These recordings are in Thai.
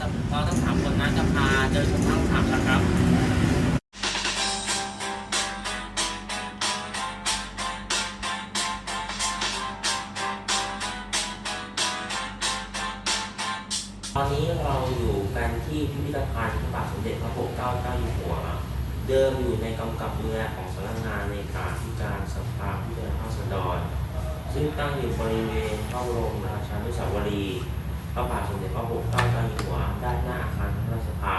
รับเราะทั้งสามคนนั้นจะพาเดินชมทั้งสามนะครับตอนนี้เราอยู่กันที่พิพิธภัณฑ์พระบาทสมเด็จพระปกเกล้าเจ้าอยู่หัว เดิมอยู่ในกำกับดูแลของสำนักงานในการที่การสภาผู้แทนราษฎรซึ่งตั้งอยู่บริเวณพระบรมราชานุสาวรีย์พระบาทสมเด็จพระปกเกล้าเจ้าอยู่หัว ด้านหน้าอาคารรัฐสภา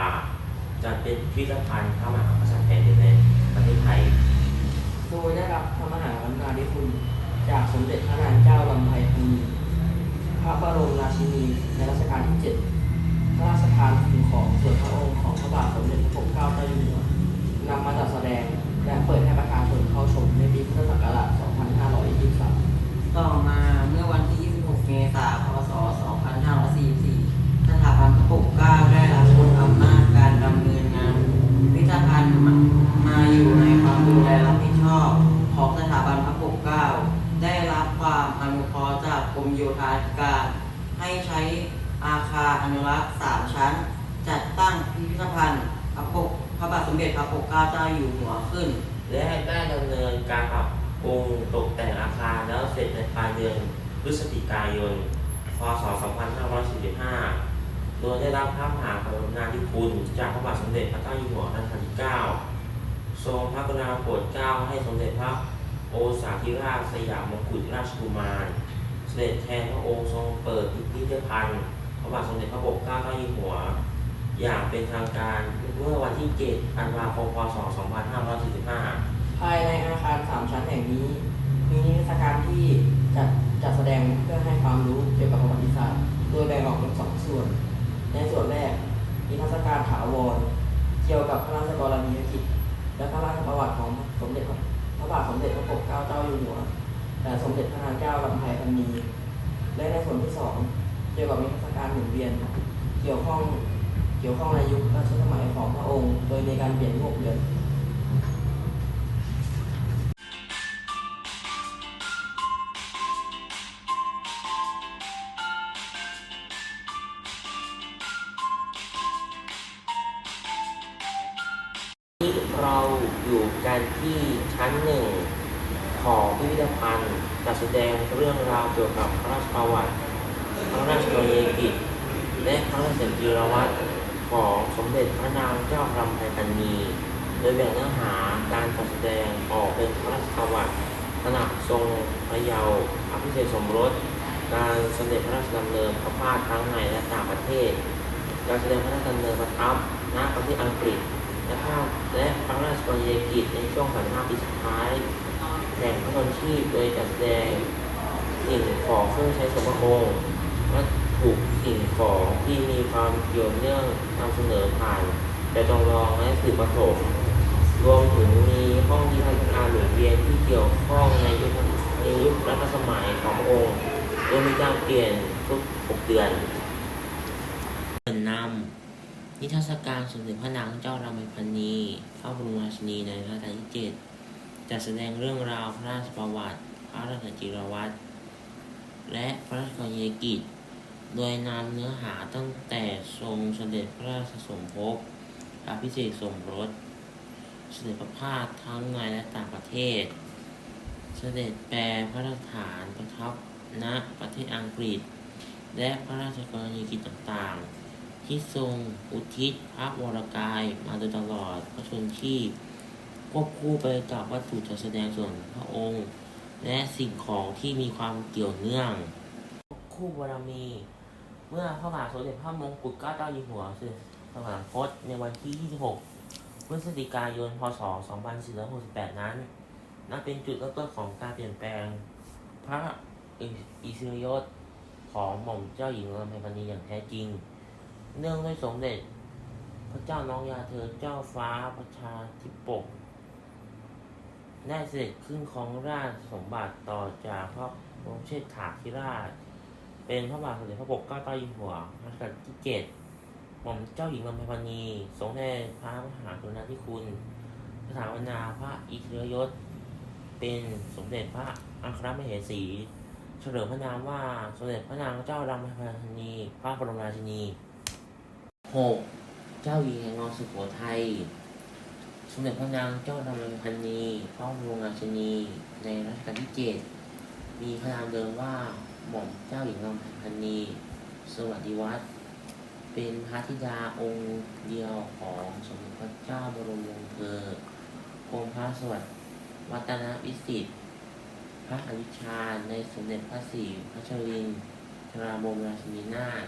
จัดเป็นพิพิธภัณฑ์พระมหากษัตริย์แห่งเดียวในประเทศไทย โดยได้รับพระมหากรุณาธิคุณ จากสมเด็จพระนางเจ้าลำไพพนีพระบรมราชินีในรัชกาลที่7พระราชทานสิ่งของส่วนพระองค์ของพระบาทสมเด็จพระปกเกล้าเจ้าอยู่หัวนำมาจัดแสดงและเปิดให้ประชาชนเข้าชมในปีพุทธศักราช 2523 ต่อมาเมื่อวันที่ 26 เมษายน พศ 2544 สถาบันพระปกเกล้าได้รับผลอำนาจการดำเนินงานพิพิธภัณฑ์มามาอยู่ในความดูแลรับผิดชอบของสถาบันพระปกเกล้า ได้รับความอนุเคราะห์จากกรมโยธาธิการ ให้ใช้อาคารอนุรักษ์ 3 ชั้น จัดตั้งพิพิธภัณฑ์พระปกพระบาทสมเด็จพระปกเกล้าเจ้าอยู่หัวขึ้น และได้ดำเนินการปรับปรุงตกแต่งอาคารแล้วเสร็จในปลายเดือนพฤศจิกายน พศ 2545 โดยได้รับ พระมหากรุณาธิคุณ จากพระบาทสมเด็จพระเจ้าอยู่หัวรัชกาลที่9ทรงพระกรุณาโปรดเกล้าให้สมเด็จพระโอษาธิราชสยามมกุฎราชกุมาร เสด็จแทนพระองค์ทรงเปิดพิพิธภัณฑ์พระบาทสมเด็จพระปกเกล้าเจ้าอยู่หัว อย่างเป็นทางการเมื่อวันที่ 7 ธันวาคม พศ 2545 ภายในอาคาร 3 ชั้นแห่งนี้ มีนิทรรศการที่จัดจัดแสดงเพื่อให้ความรู้เกี่ยวกับประวัติศาสตร์ โดยแบ่งออกเป็นสองส่วน ในส่วนแรกนิทรรศการถาวรเกี่ยวกับพระราชกรณียกิจ และพระราชประวัติของสมเด็จพระบาทสมเด็จพระปกเกล้าเจ้าอยู่หัวและสมเด็จพระนางเจ้าลำไพพนีและในส่วนที่สองเกี่ยวกับนิทรรศการหมุนเวียน เกี่ยวข้องเกี่ยวข้องในยุคราชสมัยของพระองค์ โดยในการเปลี่ยนรูปเรือน กันที่ชั้นหนึ่งของพิพิธภัณฑ์จัดแสดงเรื่องราวเกี่ยวกับพระราชประวัติ พระราชกรณียกิจ และพระราชจิรวัตรของสมเด็จพระนางเจ้ารำไพพรรณีโดยแบ่งเนื้อหาการจัดแสดงออกเป็นพระราชประวัติขณะทรงพระเยาว์อภิเษกสมรส การเสด็จพระราชดำเนินพระพาททั้งในและต่างประเทศ การแสดงพระราชดำเนินประทับณประเทศอังกฤษ และภาพและพระราชกรณียกิจในช่วงสันห้าปีสุดท้ายแห่งพระชนชีพโดยจัดแสดงสิ่งของเครื่องใช้ส่วนพระองค์วัตถุสิ่งของที่มีความเกี่ยวเนื่องนำเสนอผ่านแต่จำลองและสื่อประสบรวมถึงมีห้องที่ทำการหมุนเวียนที่เกี่ยวข้องในยุคในยุครัชสมัยขององค์โดยมีการเปลี่ยนทุกหกเดือน นิทรรศการสมเด็จพระนางเจ้ารำไพพรรณีพระบรมราชินีในรัชกาลที่เจ็ดจัดแสดงเรื่องราวพระราชประวัติ พระราชจิรวัตรและพระราชกรณียกิจ โดยนำเนื้อหาตั้งแต่ทรงเสด็จพระราชสมภพอภิเษกสมรส เสด็จประพาสทั้งในและต่างประเทศ เสด็จแปรพระราชฐานประทับณประเทศอังกฤษ และพระราชกรณียกิจต่างๆ ที่ทรงอุทิศพระวรกายมาโดยตลอดพระชนชีพควบคู่ไปกับวัตถุจัดแสดงส่วนพระองค์ และสิ่งของที่มีความเกี่ยวเนื่อง คู่บารมี เมื่อพระบาทสมเด็จพระมงกุฎเกล้าเจ้าอยู่หัวเสด็จสวรรคตในวันที่ 26 พฤศจิกายน พศ 2468 นั้น นับเป็นจุดเริ่มต้นของการเปลี่ยนแปลง พระอิสริยยศของหม่อมเจ้าหญิงลำไพพรรณีอย่างแท้จริง เนื่องด้วยสมเด็จ พระเจ้าน้องยาเธอเจ้าฟ้าประชาธิปกได้เสด็จขึ้นครองราชสมบัติต่อจากพระบรมเชษฐาธิราช เป็นพระบาทสมเด็จพระปกเกล้าเจ้าอยู่หัวรัชกาลที่เจ็ดหม่อมเจ้าหญิงลำไพพรรณีทรงได้พระมหากรุณาธิคุณสถาปนาพระอิสริยศ เป็นสมเด็จพระอัครมเหสีเฉลิมพระนามว่าสมเด็จพระนางเจ้าดำพระราชินีพระบรมราชินี หกเจ้าหญิงแห่งงอสุโขทัย สมเด็จพระนางเจ้าดำระราชินีพระบรมราชินี ในรัชกาลที่เจ็ดมีพระนามเดิมว่าหม่อมเจ้าหญิงลำไพพันนี สวัสดิวัฒน์เป็นพระธิดาองค์เดียวของสมเด็จพระเจ้าบรมวงศ์เธอกรมพระสวัสดิวัฒนวิสิทธิ์พระอริชชาในสมเด็จพระศรีพัชรินทราบรมราชินีนาถ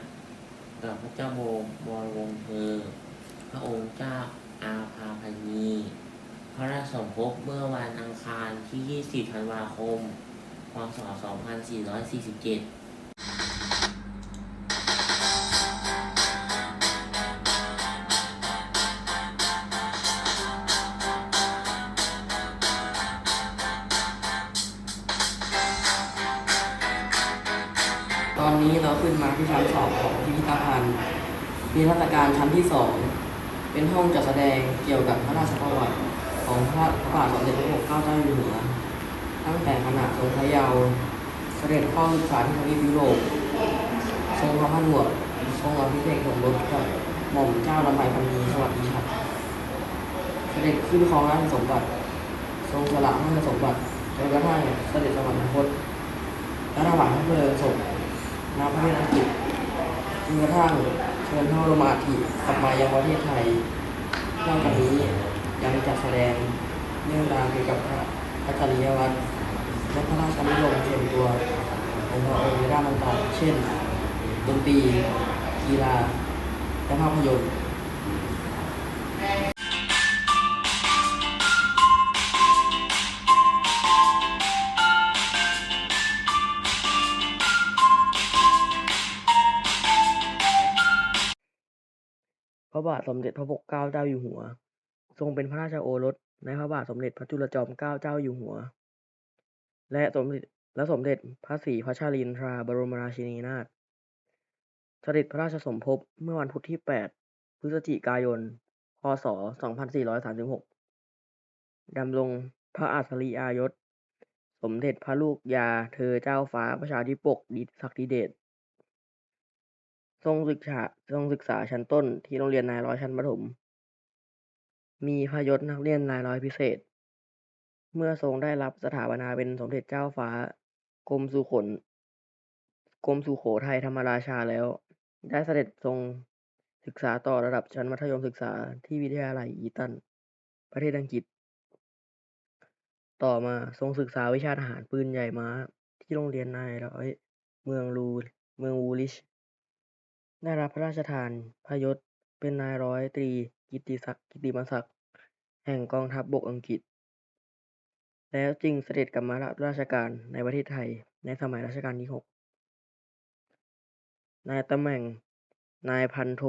พระเจ้าโบวรวงเธอ พระองค์เจ้าอาภาพันี พระราชสมภพเมื่อวันอังคารที่ 20 ธันวาคม พศ 2447 นิทรรศการชั้นที่สองเป็นห้องจัดแสดงเกี่ยวกับพระราชประวัติของพระพระบาทสมเด็จพระปกเกล้าเจ้าอยู่หัวตั้งแต่ขณะทรงพระเยาว์เสด็จเข้าศึกษาที่ทวีปยุโรปทรงพระผนวดทรงอภิเษกสมรสกับหม่อมเจ้าลำไพพันนีสวัสดีชัดเสด็จขึ้นครองราชสมบัติ ทรงสละราชสมบัติจนกระทั่งเสด็จสวรรคตและถวายพระเพลิงศพณพระเทศอังกฤษจนกระทั่ง เชิญพระบรมอาทิกลับมายังประเทศไทยนอกจากนี้ยังจัดแสดงเรื่องราวเกี่ยวกับพระพระจริยวัตรและพระราชนิยมส่วนตัวของพระองค์ในด้านต่างๆเช่นดนตรีกีฬาและภาพยนตร์ บาทสมเด็จพระปกเกล้าเจ้าอยู่หัว ทรงเป็นพระราชโอรสในพระบาทสมเด็จพระจุลจอมเกล้าเจ้าอยู่หัว และสมเด็จและสมเด็จพระศรีพัชรินทราบรมราชินีนาถเสด็จพระราชสมภพเมื่อวันพุธที่ 8 พฤศจิกายน พศ 2436 ดำรงพระอัศริยายศ สมเด็จพระลูกยาเธอเจ้าฟ้าประชาธิปกดิศักดิเดช ทรงศึกษาทรงศึกษาชั้นต้นที่โรงเรียนนายร้อยชั้นประถม มีพยศนักเรียนนายร้อยพิเศษ เมื่อทรงได้รับสถาปนาเป็นสมเด็จเจ้าฟ้า กรมสุขนกรมสุโขทัยธรรมราชาแล้ว ได้เสด็จทรงศึกษาต่อระดับชั้นมัธยมศึกษาที่วิทยาลัยอีตัน ประเทศอังกฤษ ต่อมาทรงศึกษาวิชาทหารปืนใหญ่ม้า ที่โรงเรียนนายร้อยเมืองลูเมืองวูลิช ได้รับพระราชทานพระยศเป็นนายร้อยตรีกิตติศักดิ์ กิตติมศักดิ์ แห่งกองทัพบบกอังกฤษ แล้วจึงเสด็จกลับมารับราชการในประเทศไทยในสมัยรัชกาลที่หกนายตำแหน่งนายพันโท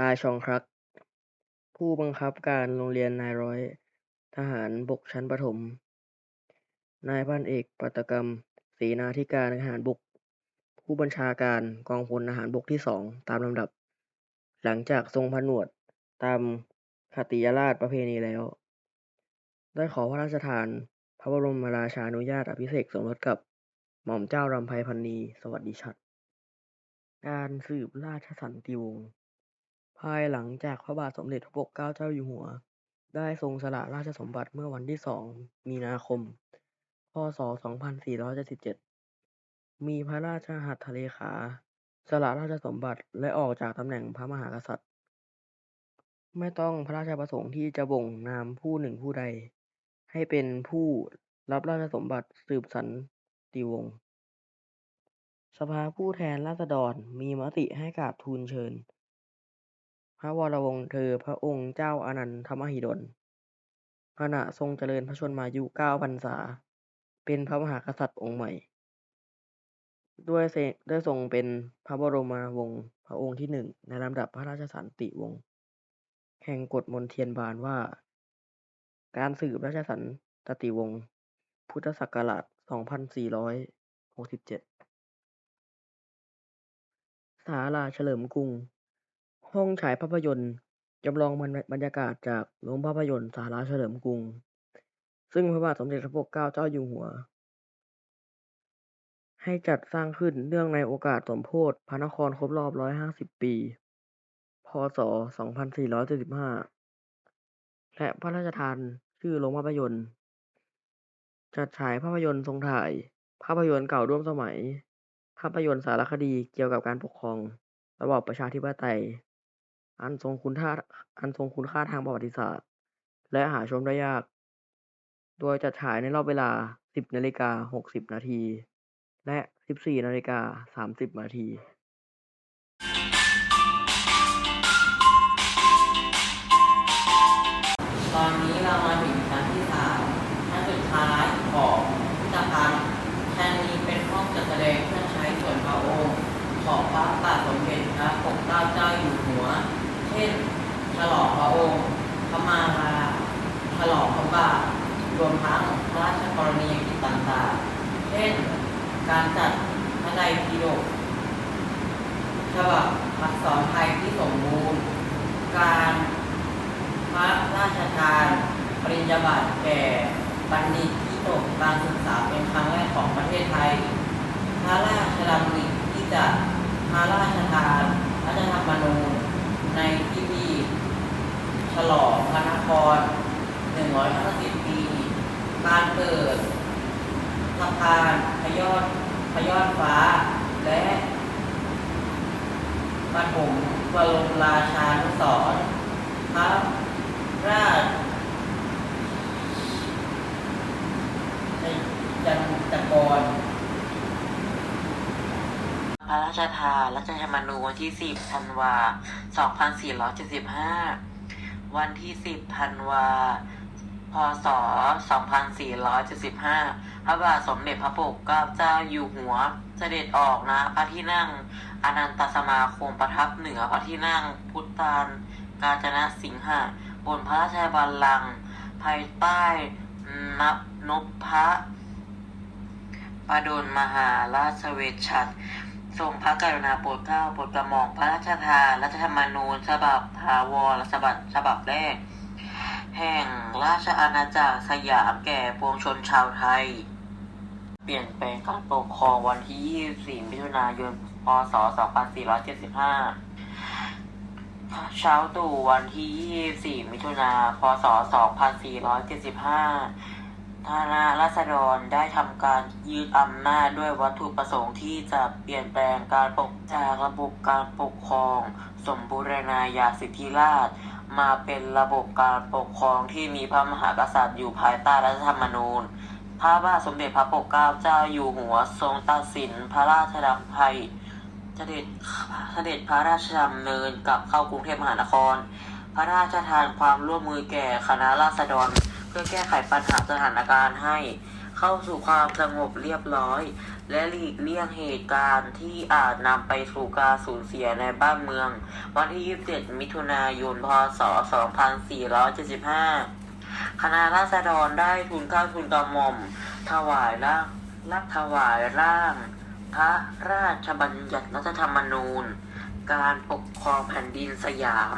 รายชองครัก ผู้บังคับการโรงเรียนนายร้อยทหารบกชั้นประถม นายพันเอกปัตกรรมเสนาธิการทหารบก ผู้บัญชาการกองพลทหารบกที่สองตามลำดับ หลังจากทรงผนวดตามคติยราชประเพณีแล้ว ได้ขอพระราชทาน พระบรมราชานุญาตอภิเษกสมรสกับหม่อมเจ้ารำไพพันนีสวัสดิชัด การสืบราชสันติวงศ์ภายหลังจากพระบาทสมเด็จพระปกเกล้าเจ้าอยู่หัว ได้ทรงสละราชสมบัติเมื่อวันที่สองมีนาคม พศ 2477 มีพระราชหัตถเลขา สละราชสมบัติ และออกจากตำแหน่งพระมหากษัตริย์ ไม่ต้องพระราชประสงค์ที่จะบ่งนามผู้หนึ่งผู้ใด ให้เป็นผู้รับราชสมบัติสืบสันติวงศ์ สภาผู้แทนราษฎรมีมติให้กราบทูลเชิญ พระวรวงศ์เธอพระองค์เจ้าอานันทมหิดล ขณะทรงเจริญพระชนมายุเก้าพรรษา เป็นพระมหากษัตริย์องค์ใหม่ ด้วยเสด้วยทรงเป็นพระบรมวงศ์พระองค์ที่หนึ่งในลำดับพระราชสันติวงศ์แห่งกฎมนเทียนบานว่า การสืบราชสันตติวงศ์พุทธศักราช 2467 ศาลาเฉลิมกรุง ห้องฉายภาพยนตร์จำลองบรรบรรยากาศจากโรงภาพยนตร์ศาลาเฉลิมกรุง ซึ่งพระบาทสมเด็จพระปกเกล้าเจ้าอยู่หัว ให้จัดสร้างขึ้นเนื่องในโอกาสสมโภชพระนครครบรอบ 150 ปี พ.ศ.2475 และพระราชทานชื่อโรงภาพยนตร์ จัดฉายภาพยนตร์ทรงถ่าย ภาพยนตร์เก่าร่วมสมัย ภาพยนตร์สารคดีเกี่ยวกับการปกครอง ระบอบประชาธิปไตย อันทรงคุณค่าอันทรงคุณค่าทางประวัติศาสตร์ และหาชมได้ยาก โดยจัดฉายในรอบเวลา 10นาฬิกา60นาที และ 14นาฬิกา30นาทีตอนนี้เรามาถึงชั้นที่สามชั้นสุดท้ายของพิพิธภัณฑ์ชั้นนี้เป็นห้องจัดแสดงเครื่องใช้ส่วนพระองค์ของพระบาทสมเด็จพระปกเกล้าเจ้าอยู่หัว เช่น ฉลองพระองค์พระมาลาฉลองพระบาทรวมทั้งพระราชกรณียกิจต่างๆ เช่น การจัดพระไตรปิฎกฉบับอักษรไทยที่สมบูรณ์ การพระราชทานปริญญาบัตรแก่บัณฑิตที่จบการศึกษาเป็นครั้งแรกของประเทศไทย พระราชดำริที่จะพระราชทานรัฐธรรมนูญในพิธีฉลองพระนคร 150 ปี การเปิดสะพานพยอดพยอดฟ้า และปฐมบรมราชานุสรณ์พระราชจันตกร พระราชทานรัฐธรรมนูญวันที่ 10 ธันวา 2475 วันที่ 10 ธันวา พศ 2475 พระบาทสมเด็จพระปกเกล้าเจ้าอยู่หัว เสด็จออกนะ พระที่นั่งอนันตสมาคมประทับเหนือพระที่นั่งพุทธานกาญจนสิงหะบนพระราชบัลลังก์ภายใต้นับนพพระประดลมหาราชเวชชัด ทรงพระกรุณาโปรดเกล้าโปรดกระหม่อมพระราชทานรัฐธรรมนูญฉบับถาวรฉบับฉบับแรก แห่งราชอาณาจักรสยามแก่ปวงชนชาวไทย เปลี่ยนแปลงการปกครองวันที่ 24 มิถุนายน พศ 2475 เช้าตู่วันที่ 24 มิถุนา พศ 2475 ธนาราษฎรได้ทำการยึดอำนาจด้วยวัตถุประสงค์ที่จะเปลี่ยนแปลงการปกจากระบบการปกครอง สมบูรณาญาสิทธิราชมาเป็นระบบการปกครองที่มีพระมหากษัตริย์อยู่ภายใต้รัฐธรรมนูญ พระบาทสมเด็จพระปกเกล้าเจ้าอยู่หัวทรงตัดสินพระราชดำไพเสด็จเสด็จพระราชดำเนินกลับเข้ากรุงเทพมหานคร พระราชทานความร่วมมือแก่คณะราษฎร พื่อแก้ไขปัญหาสถานการณ์ให้ เข้าสู่ความสงบเรียบร้อย และหลีกเลี่ยงเหตุการณ์ที่อาจนำไปสู่การสูญเสียในบ้านเมือง วันที่ 27 มิถุนายน พศ 2475 คณะราษฎรได้ทุนเกล้าทุนกระหม่อม ถวายร่างรักถวายร่าง พระราชบัญญัติรัฐธรรมนูญ การปกครองแผ่นดินสยาม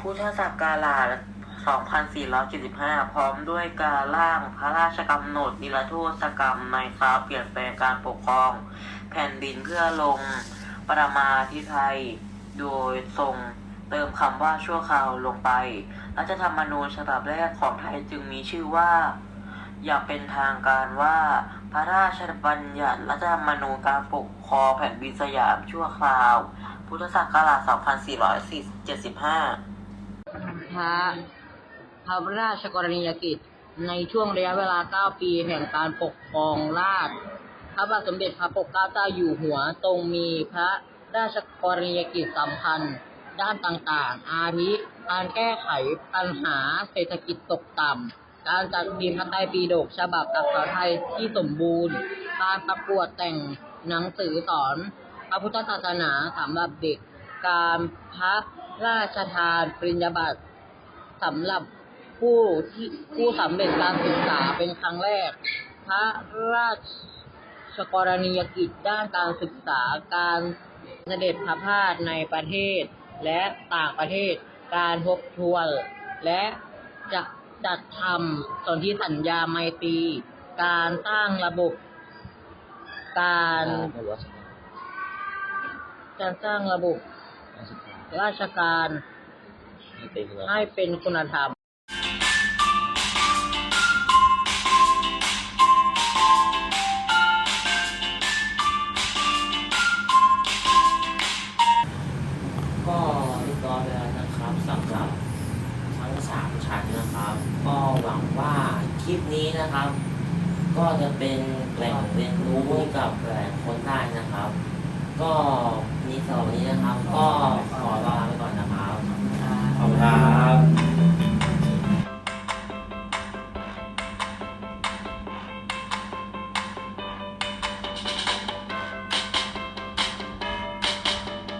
พุทธศักราช 2475 พร้อมด้วยการร่างพระราชกำหนดนิรโทษกรรมในคราวเปลี่ยนแปลงการปกครอง แผ่นดินเพื่อลงประมาธิไทย โดยทรงเติมคำว่าชั่วคราวลงไป รัฐธรรมนูญฉบับแรกของไทยจึงมีชื่อว่า อย่างเป็นทางการว่า พระราชบัญญัติรัฐธรรมนูญการปกครองแผ่นดินสยามชั่วคราว พุทธศักราช 2475พระ พระราชกรณียกิจ ในช่วงระยะเวลา 9 ปีแห่งการปกครองราชพระบาทสมเด็จพระปกเกล้าเจ้าอยู่หัวทรงมีพระราชกรณียกิจสำคัญ ด้านต่างๆ อาทิการแก้ไขปัญหาเศรษฐกิจตกต่ำ การจัดพิมพ์พระไตรปิฎกฉบับอักษรไทยที่สมบูรณ์ การประกวดแต่งหนังสือสอน พระพุทธศาสนาสำหรับเด็ก การพระราชทานปริญญาบัตรสำหรับ ผู้ที่ผู้สำเร็จการศึกษาเป็นครั้งแรก พระราชกรณียกิจด้านการศึกษาการเสด็จพระพาทในประเทศ และต่างประเทศการทบทวนและจะจัดทำสนธิสัญญาไมตรีการสร้งระบบ การการสร้างระบบราชการให้เป็นคุณธรรม ครับ ก็จะเป็นแหล่งเรียนรู้กับแหลายคนได้นะครับ ก็มีสองนี้นะครับ ก็ขอลาไปก่อนนะครับ ขอบคุณครับ